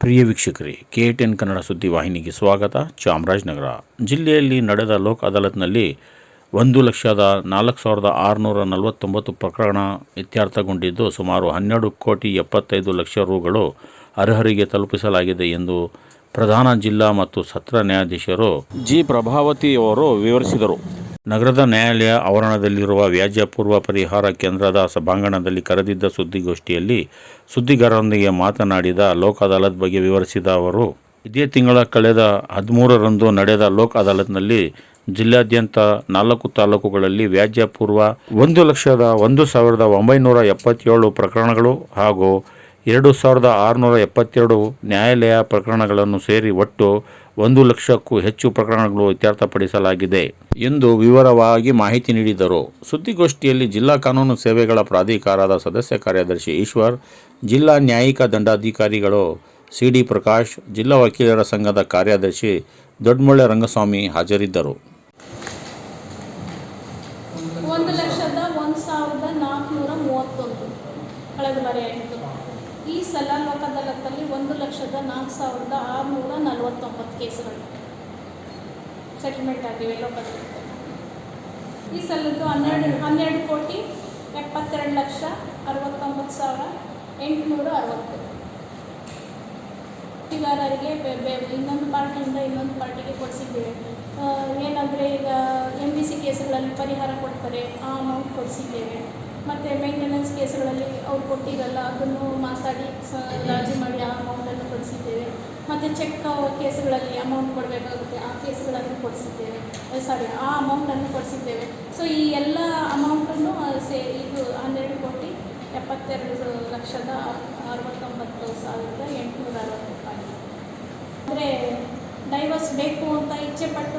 ಪ್ರಿಯ ವೀಕ್ಷಕರೇ, K ten Kannada ಸುದ್ದಿ ವಾಹಿನಿಗೆ ಸ್ವಾಗತ, ಚಾಮರಾಜನಗರ. ಜಿಲ್ಲೆಯಲ್ಲಿ ನಡೆದ ಲೋಕ್ ಅದಾಲತ್ನಲ್ಲಿ ಒಂದು ಲಕ್ಷದ ನಾಲ್ಕು ಸಾವಿರದ ಆರುನೂರ ನಲವತ್ತೊಂಬತ್ತು ಪ್ರಕರಣ ಇತ್ಯರ್ಥಗೊಂಡಿದ್ದು, ಸುಮಾರು ಹನ್ನೆರಡು ಕೋಟಿ ಎಪ್ಪತ್ತೈದು ಲಕ್ಷ ರುಗಳು ಅರ್ಹರಿಗೆ ತಲುಪಿಸಲಾಗಿದೆ ಎಂದು ಪ್ರಧಾನ ಜಿಲ್ಲಾ ಮತ್ತು ಸತ್ರ ನ್ಯಾಯಾಧೀಶರು ಜಿ. ಪ್ರಭಾವತಿಯವರು ವಿವರಿಸಿದರು. ನಗರದ ನ್ಯಾಯಾಲಯ ಆವರಣದಲ್ಲಿರುವ ವ್ಯಾಜ್ಯ ಪೂರ್ವ ಪರಿಹಾರ ಕೇಂದ್ರದ ಸಭಾಂಗಣದಲ್ಲಿ ಕರೆದಿದ್ದ ಸುದ್ದಿಗೋಷ್ಠಿಯಲ್ಲಿ ಸುದ್ದಿಗಾರರೊಂದಿಗೆ ಮಾತನಾಡಿದ ಲೋಕ್ ಅದಾಲತ್ ಬಗ್ಗೆ ವಿವರಿಸಿದ ಅವರು, ಇದೇ ತಿಂಗಳ ಕಳೆದ ಹದಿಮೂರರಂದು ನಡೆದ ಲೋಕ್ ಅದಾಲತ್ನಲ್ಲಿ ಜಿಲ್ಲಾದ್ಯಂತ ನಾಲ್ಕು ತಾಲೂಕುಗಳಲ್ಲಿ ವ್ಯಾಜ್ಯ ಪೂರ್ವ ಒಂದು ಲಕ್ಷದ ಒಂದು ಸಾವಿರದ ಒಂಬೈನೂರ ಎಪ್ಪತ್ತೇಳು ಪ್ರಕರಣಗಳು ಹಾಗೂ ಎರಡು ಸಾವಿರದ ಆರುನೂರ ಎಪ್ಪತ್ತೆರಡು ನ್ಯಾಯಾಲಯ ಪ್ರಕರಣಗಳನ್ನು ಸೇರಿ ಒಟ್ಟು ಒಂದು ಲಕ್ಷಕ್ಕೂ ಹೆಚ್ಚು ಪ್ರಕರಣಗಳು ಇತ್ಯರ್ಥಪಡಿಸಲಾಗಿದೆ ಎಂದು ವಿವರವಾಗಿ ಮಾಹಿತಿ ನೀಡಿದರು. ಸುದ್ದಿಗೋಷ್ಠಿಯಲ್ಲಿ ಜಿಲ್ಲಾ ಕಾನೂನು ಸೇವೆಗಳ ಪ್ರಾಧಿಕಾರದ ಸದಸ್ಯ ಕಾರ್ಯದರ್ಶಿ ಈಶ್ವರ್, ಜಿಲ್ಲಾ ನ್ಯಾಯಿಕ ದಂಡಾಧಿಕಾರಿಗಳು ಸಿ ಡಿ ಪ್ರಕಾಶ್, ಜಿಲ್ಲಾ ವಕೀಲರ ಸಂಘದ ಕಾರ್ಯದರ್ಶಿ ದೊಡ್ಮೊಳ್ಳೆ ರಂಗಸ್ವಾಮಿ ಹಾಜರಿದ್ದರು. ಒಂದು ಲಕ್ಷದ ಒಂದು ಸಾವಿರದ ನಾಲ್ಕುನೂರ ಈ ಸಲ ಲೋಕದಾಲತ್ತಲ್ಲಿ ಒಂದು ಲಕ್ಷದ ನಾಲ್ಕು ಸಾವಿರದ ಆರುನೂರ ನಲವತ್ತೊಂಬತ್ತು ಕೇಸುಗಳು ಸೆಟಲ್ಮೆಂಟ್ ಆಗಿವೆ ಲೋಕದಲ್ಲಿ ಈ ಸಲದ್ದು ಹನ್ನೆರಡು ಹನ್ನೆರಡು ಕೋಟಿ ಎಪ್ಪತ್ತೆರಡು ಲಕ್ಷ ಅರವತ್ತೊಂಬತ್ತು ಸಾವಿರ ಎಂಟುನೂರ ಅರವತ್ತು. ಕೃಷಿಗಾರರಿಗೆ ಇನ್ನೊಂದು ಪಾರ್ಟಿಯಿಂದ ಇನ್ನೊಂದು ಪಾರ್ಟಿಗೆ ಕೊಡಿಸಿದ್ದೇವೆ. ಏನಂದರೆ ಈಗ ಎಂ ಬಿ ಸಿ ಕೇಸುಗಳಲ್ಲಿ ಪರಿಹಾರ ಕೊಡ್ತಾರೆ, ಆ ಅಮೌಂಟ್ ಕೊಡಿಸಿದ್ದೇವೆ. ಮತ್ತು ಮೇಂಟೆನೆನ್ಸ್ ಕೇಸುಗಳಲ್ಲಿ ಅವ್ರು ಕೊಟ್ಟಿರಲ್ಲ, ಅದನ್ನು ಮಾತಾಡಿ ಸ ರಾಜಿ ಮಾಡಿ ಆ ಅಮೌಂಟನ್ನು ಕೊಡಿಸಿದ್ದೇವೆ. ಮತ್ತು ಚೆಕ್ ಕೇಸುಗಳಲ್ಲಿ ಅಮೌಂಟ್ ಕೊಡಬೇಕಾಗುತ್ತೆ, ಆ ಕೇಸುಗಳನ್ನು ಕೊಡಿಸಿದ್ದೇವೆ. ಸಾರಿ ಆ ಅಮೌಂಟನ್ನು ಕೊಡಿಸಿದ್ದೇವೆ. ಸೊ ಈ ಎಲ್ಲ ಅಮೌಂಟನ್ನು ಸೇ, ಇದು ಹನ್ನೆರಡು ಕೋಟಿ ಎಪ್ಪತ್ತೆರಡು ಲಕ್ಷದ ಅರವತ್ತೊಂಬತ್ತು ಸಾವಿರದ ಎಂಟುನೂರ ಅರವತ್ತು ರೂಪಾಯಿ ಅಂದರೆ ಡೈವರ್ಸ್ ಬೇಕು ಅಂತ ಇಚ್ಛೆಪಟ್ಟು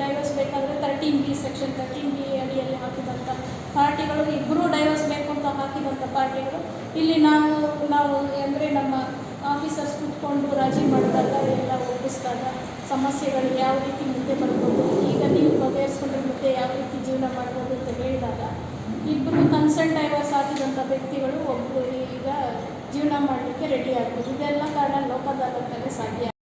ಡೈವರ್ಸ್ ಬೇಕಾದರೆ thirteen B section thirteen B ಅಡಿಯಲ್ಲಿ ಹಾಕಿದಂಥ ಪಾರ್ಟಿಗಳು ಇಬ್ಬರೂ ಡೈವರ್ಸ್ ಬೇಕು ಹಾಕಿದಂಥ ಪಾರ್ಟಿಗಳು. ಇಲ್ಲಿ ನಾವು ನಾವು ಅಂದರೆ ನಮ್ಮ ಆಫೀಸರ್ಸ್ ಕೂತ್ಕೊಂಡು ರಾಜಿ ಮಾಡಿದಾಗ ಎಲ್ಲ ಒಪ್ಪಿಸಿದಾಗ ಸಮಸ್ಯೆಗಳು ಯಾವ ರೀತಿ ಮುಂದೆ ಬರ್ಬೋದು, ಈಗ ನೀವು ಬಗೆಹರಿಸ್ಕೊಂಡ್ರೆ ಮುಂದೆ ಯಾವ ರೀತಿ ಜೀವನ ಮಾಡ್ಬೋದು ಅಂತ ಹೇಳಿದಾಗ ಇಬ್ಬರು ಕನ್ಸಲ್ಟ್ ಡೈವರ್ಸ್ ಸಾಧ್ಯದಂಥ ವ್ಯಕ್ತಿಗಳು ಒಬ್ಬರು ಈಗ ಜೀವನ ಮಾಡಲಿಕ್ಕೆ ರೆಡಿ ಆಗ್ಬೋದು. ಇದೆಲ್ಲ ಕಾರಣ ಲೋಕದಾಲತ್ತಲ್ಲಿ ಸಾಧ್ಯ.